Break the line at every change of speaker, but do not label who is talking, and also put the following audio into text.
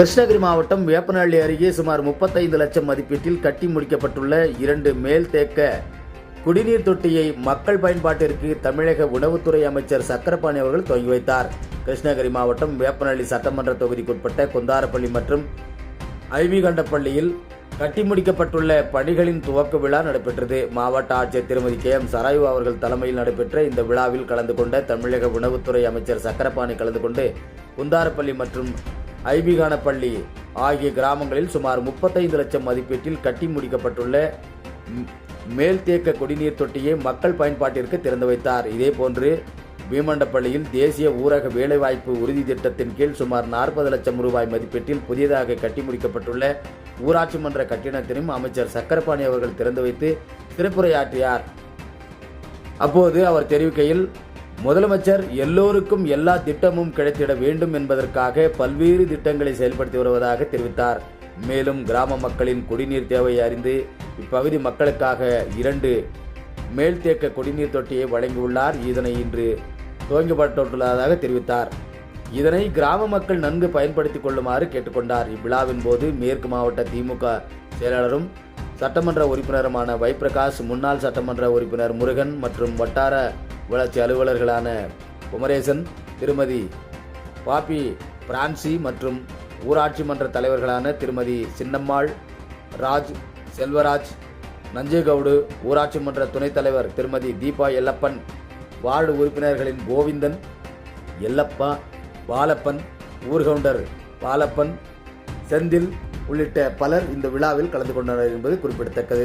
கிருஷ்ணகிரி மாவட்டம் வேப்பனஹள்ளி அருகே சுமார் முப்பத்தைந்து லட்சம் மதிப்பீட்டில் கட்டி முடிக்கப்பட்டுள்ள இரண்டு மேல்தேக்க குடிநீர் தொட்டியை மக்கள் பயன்பாட்டிற்கு தமிழக உணவுத்துறை அமைச்சர் சக்கரபாணி அவர்கள் துவங்கி வைத்தார். கிருஷ்ணகிரி மாவட்டம் வேப்பனஹள்ளி சட்டமன்ற தொகுதிக்குட்பட்ட குந்தாரப்பள்ளி மற்றும் ஐவிகண்டப்பள்ளியில் கட்டி முடிக்கப்பட்டுள்ள பணிகளின் துவக்க விழா நடைபெற்றது. மாவட்ட ஆட்சியர் திருமதி கே எம் சராயு அவர்கள் தலைமையில் நடைபெற்ற இந்த விழாவில் கலந்து கொண்ட தமிழக உணவுத்துறை அமைச்சர் சக்கரபாணி கலந்து கொண்டு குந்தாரப்பள்ளி மற்றும் ஐபிகானப்பள்ளி ஆகிய கிராமங்களில் சுமார் முப்பத்தைந்து லட்சம் மதிப்பீட்டில் கட்டி முடிக்கப்பட்டுள்ள மேல்தேக்க குடிநீர் தொட்டியை மக்கள் பயன்பாட்டிற்கு திறந்து வைத்தார். இதேபோன்று பீமண்டப்பள்ளியில் தேசிய ஊரக வேலைவாய்ப்பு உறுதி திட்டத்தின் கீழ் சுமார் நாற்பது லட்சம் ரூபாய் மதிப்பீட்டில் புதியதாக கட்டி முடிக்கப்பட்டுள்ள ஊராட்சி மன்ற கட்டிடத்திலும் அமைச்சர் சக்கரபாணி அவர்கள் திறந்து வைத்து திருப்புரையாற்றியார் அப்போது அவர் தெரிவிக்கையில் முதலமைச்சர் எல்லோருக்கும் எல்லா திட்டமும் கிடைத்திட வேண்டும் என்பதற்காக பல்வேறு திட்டங்களை செயல்படுத்தி வருவதாக தெரிவித்தார். மேலும் கிராம மக்களின் குடிநீர் தேவையை அறிந்து இப்பகுதி மக்களுக்காக இரண்டு மேல்தேக்க குடிநீர் தொட்டியை வழங்கியுள்ளார். இதனை இன்று துவங்கப்பட்டுள்ளதாக தெரிவித்தார். இதனை கிராம மக்கள் நன்கு பயன்படுத்திக் கொள்ளுமாறு கேட்டுக்கொண்டார். இவ்விழாவின் போது மேற்கு மாவட்ட திமுக செயலாளரும் சட்டமன்ற உறுப்பினருமான வைப்பிரகாஷ் முன்னாள் சட்டமன்ற உறுப்பினர் முருகன் மற்றும் வட்டார வளர்ச்சி அலுவலர்களான குமரேசன் திருமதி பாப்பி பிரான்சி மற்றும் ஊராட்சி மன்ற தலைவர்களான திருமதி சின்னம்மாள் ராஜ் செல்வராஜ் நஞ்சேகவுடு ஊராட்சி மன்ற துணைத் தலைவர் திருமதி தீபா எல்லப்பன் வார்டு உறுப்பினர்களின் கோவிந்தன் எல்லப்பா பாலப்பன் ஊர்கவுண்டர் பாலப்பன் செந்தில் உள்ளிட்ட பலர் இந்த விழாவில் கலந்து கொண்டனர் என்பது குறிப்பிடத்தக்கது.